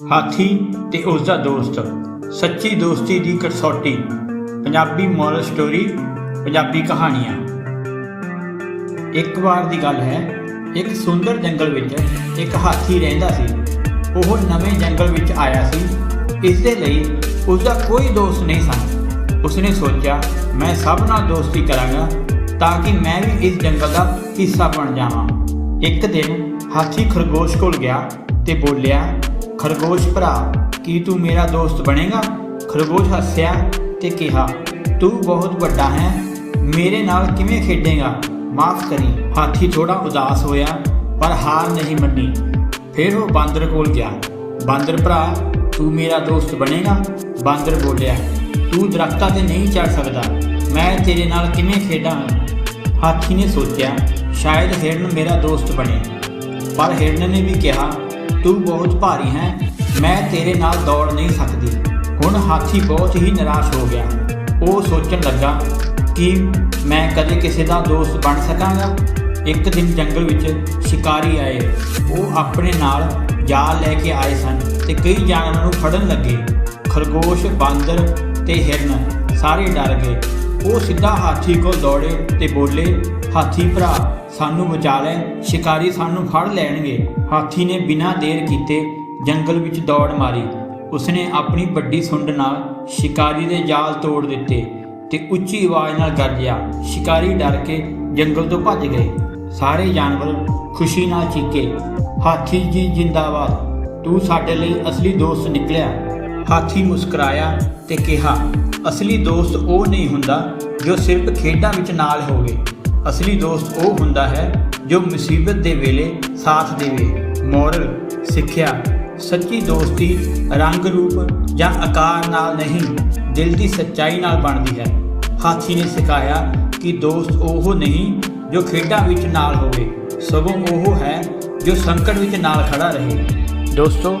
ਹਾਥੀ ਤੇ ਉਸ ਦਾ ਦੋਸਤ, ਸੱਚੀ ਦੋਸਤੀ ਦੀ ਕਸੌਟੀ, ਪੰਜਾਬੀ ਮੋਰਲ ਸਟੋਰੀ ਪੰਜਾਬੀ ਕਹਾਣੀਆਂ। ਇੱਕ ਵਾਰ ਦੀ ਗੱਲ ਹੈ, ਇੱਕ ਸੁੰਦਰ ਜੰਗਲ ਵਿੱਚ ਇੱਕ ਹਾਥੀ ਰਹਿੰਦਾ ਸੀ। ਉਹ ਨਵੇਂ ਜੰਗਲ ਵਿੱਚ ਆਇਆ ਸੀ। ਇਸ ਦੇ ਲਈ ਉਸ ਦਾ ਕੋਈ ਦੋਸਤ ਨਹੀਂ ਸਨ। ਉਸਨੇ ਸੋਚਿਆ, ਮੈਂ ਸਭ ਨਾਲ ਦੋਸਤੀ ਕਰਾਂਗਾ ਤਾਂ ਕਿ ਮੈਂ ਵੀ ਇਸ ਜੰਗਲ ਦਾ ਹਿੱਸਾ ਬਣ ਜਾਵਾਂ। ਇੱਕ ਦਿਨ ਹਾਥੀ ਖਰਗੋਸ਼ ਕੋਲ ਗਿਆ ਤੇ ਬੋਲਿਆ ਖਰਗੋਸ਼ ਭਰਾ, ਕੀ ਤੂੰ ਮੇਰਾ ਦੋਸਤ ਬਣੇਗਾ? ਖਰਗੋਸ਼ ਹੱਸਿਆ ਤੇ ਕਿਹਾ, ਤੂੰ ਬਹੁਤ ਵੱਡਾ ਹੈ, ਮੇਰੇ ਨਾਲ ਕਿਵੇਂ ਖੇਡੇਗਾ? ਮਾਫ ਕਰੀ, ਹਾਥੀ ਥੋੜਾ ਉਦਾਸ ਹੋਇਆ, ਪਰ ਹਾਰ ਨਹੀਂ ਮੰਨੀ। ਫਿਰ ਉਹ ਬਾਂਦਰ ਕੋਲ ਗਿਆ। ਬਾਂਦਰ ਭਰਾ, ਤੂੰ ਮੇਰਾ ਦੋਸਤ ਬਣੇਗਾ? ਬਾਂਦਰ ਬੋਲਿਆ, ਤੂੰ ਦਰਖਤਾਂ ਤੇ ਨਹੀਂ ਚੜ ਸਕਦਾ, ਮੈਂ ਤੇਰੇ ਨਾਲ ਕਿਵੇਂ ਖੇਡਾਂ? ਹਾਥੀ ਨੇ ਸੋਚਿਆ, ਸ਼ਾਇਦ ਹਿਰਨ ਮੇਰਾ ਦੋਸਤ ਬਣੇ। ਪਰ ਹਿਰਨ ਨੇ ਵੀ ਕਿਹਾ ਤੂੰ ਬਹੁਤ ਭਾਰੀ ਹੈ, ਮੈਂ ਤੇਰੇ ਨਾਲ ਦੌੜ ਨਹੀਂ ਸਕਦੀ। ਹੁਣ ਹਾਥੀ ਬਹੁਤ ਹੀ ਨਿਰਾਸ਼ ਹੋ ਗਿਆ। ਉਹ ਸੋਚਣ ਲੱਗਾ ਕਿ ਮੈਂ ਕਦੇ ਕਿਸੇ ਦਾ ਦੋਸਤ ਬਣ ਸਕਾਂਗਾ। ਇੱਕ ਦਿਨ ਜੰਗਲ ਵਿੱਚ ਸ਼ਿਕਾਰੀ ਆਏ। ਉਹ ਆਪਣੇ ਨਾਲ ਜਾਲ ਲੈ ਕੇ ਆਏ ਸਨ ਤੇ ਕਈ ਜਾਨਵਰਾਂ ਨੂੰ ਫੜਨ ਲੱਗੇ। ਖਰਗੋਸ਼, ਬਾਂਦਰ ਤੇ ਹਿਰਨ ਸਾਰੇ ਡਰ ਗਏ। ਉਹ ਸਿੱਧਾ ਹਾਥੀ ਕੋਲ ਦੌੜੇ ਤੇ ਬੋਲੇ, ਹਾਥੀ ਭਰਾ, ਸਾਨੂੰ ਬਚਾ ਲੈ। ਸ਼ਿਕਾਰੀ ਸਾਨੂੰ ਫੜ ਲੈਣਗੇ। ਹਾਥੀ ਨੇ ਬਿਨਾਂ ਦੇਰ ਕੀਤੇ ਜੰਗਲ ਵਿੱਚ ਦੌੜ ਮਾਰੀ। ਉਸਨੇ ਆਪਣੀ ਵੱਡੀ ਸੁੰਡ ਨਾਲ ਸ਼ਿਕਾਰੀ ਦੇ ਜਾਲ ਤੋੜ ਦਿੱਤੇ ਤੇ ਉੱਚੀ ਆਵਾਜ਼ ਨਾਲ ਗਰਜਿਆ ਸ਼ਿਕਾਰੀ ਡਰ ਕੇ ਜੰਗਲ ਤੋਂ ਭੱਜ ਗਏ। ਸਾਰੇ ਜਾਨਵਰ ਖੁਸ਼ੀ ਨਾਲ ਚੀਕੇ, ਹਾਥੀ ਜੀ, ਜਿੰਦਾਬਾਦ। ਤੂੰ ਸਾਡੇ ਲਈ ਅਸਲੀ ਦੋਸਤ ਨਿਕਲਿਆ। ਹਾਥੀ ਮੁਸਕਰਾਇਆ ਤੇ ਕਿਹਾ, ਅਸਲੀ ਦੋਸਤ ਉਹ ਨਹੀਂ ਹੁੰਦਾ ਜੋ ਸਿਰਫ ਖੇਡਾਂ ਵਿੱਚ ਨਾਲ ਹੋਵੇ। ਅਸਲੀ ਦੋਸਤ ਉਹ ਹੁੰਦਾ ਹੈ ਜੋ ਮੁਸੀਬਤ ਦੇ ਵੇਲੇ ਸਾਥ ਦੇਵੇ। ਮੋਰਲ ਸਿੱਖਿਆ, ਸੱਚੀ ਦੋਸਤੀ ਰੰਗ ਰੂਪ ਜਾਂ ਆਕਾਰ ਨਾਲ ਨਹੀਂ, ਦਿਲ ਦੀ ਸੱਚਾਈ ਨਾਲ ਬਣਦੀ ਹੈ। ਹਾਥੀ ਨੇ ਸਿਖਾਇਆ ਕਿ ਦੋਸਤ ਉਹ ਨਹੀਂ ਜੋ ਖੇਡਾਂ ਵਿੱਚ ਨਾਲ ਹੋਵੇ। ਸਗੋਂ ਉਹ ਹੈ ਜੋ ਸੰਕਟ ਵਿੱਚ ਨਾਲ ਖੜਾ ਰਹੇ। ਦੋਸਤੋ